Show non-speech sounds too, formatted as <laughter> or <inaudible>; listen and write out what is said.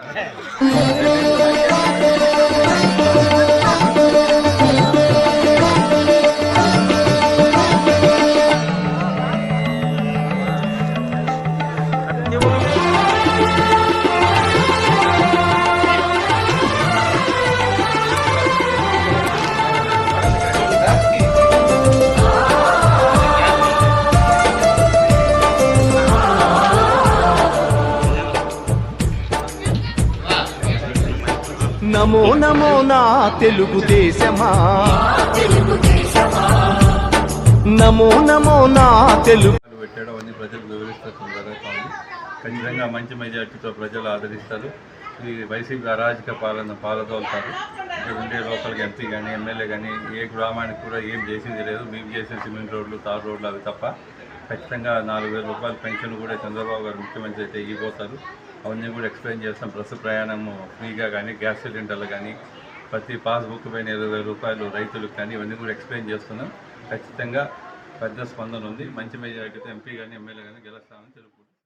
嘿 <laughs> నమో నమో నా తెలుగుదేశమా నమో నమో నా తెలుగు పెట్టడం పెట్టాడు అవన్నీ ప్రజలకు వివరిస్తుంది ఖచ్చితంగా మంచి మెజార్టీతో ప్రజలు ఆదరిస్తారు. ఈ వైసీపీ అరాజక పాలన పాలదోలుతారు ఇక్కడ ఉండే లోకల్ ఎంపీ కానీ ఎమ్మెల్యే కానీ ఏ గ్రామానికి కూడా ఏం చేసింది లేదు. మేము చేసిన సిమెంట్ రోడ్లు తార్ రోడ్లు అవి తప్ప ఖచ్చితంగా నాలుగు వేల రూపాయల పెన్షన్ కూడా చంద్రబాబు గారు ముఖ్యమంత్రి అయితే ఇవ్వబోతారు. అవన్నీ కూడా ఎక్స్ప్లెయిన్ చేస్తాం. బస్సు ప్రయాణము ఫ్రీగా కానీ గ్యాస్ సిలిండర్లు కానీ ప్రతి పాస్బుక్ పైన ఇరవై రూపాయలు రైతులకు కానీ ఇవన్నీ కూడా ఎక్స్ప్లెయిన్ చేస్తున్నాం. ఖచ్చితంగా పెద్ద స్పందన ఉంది. మంచి మెజారిటీతో ఎంపీ కానీ ఎమ్మెల్యే కానీ గెలుస్తామని తెలుపుకుంటున్నాం.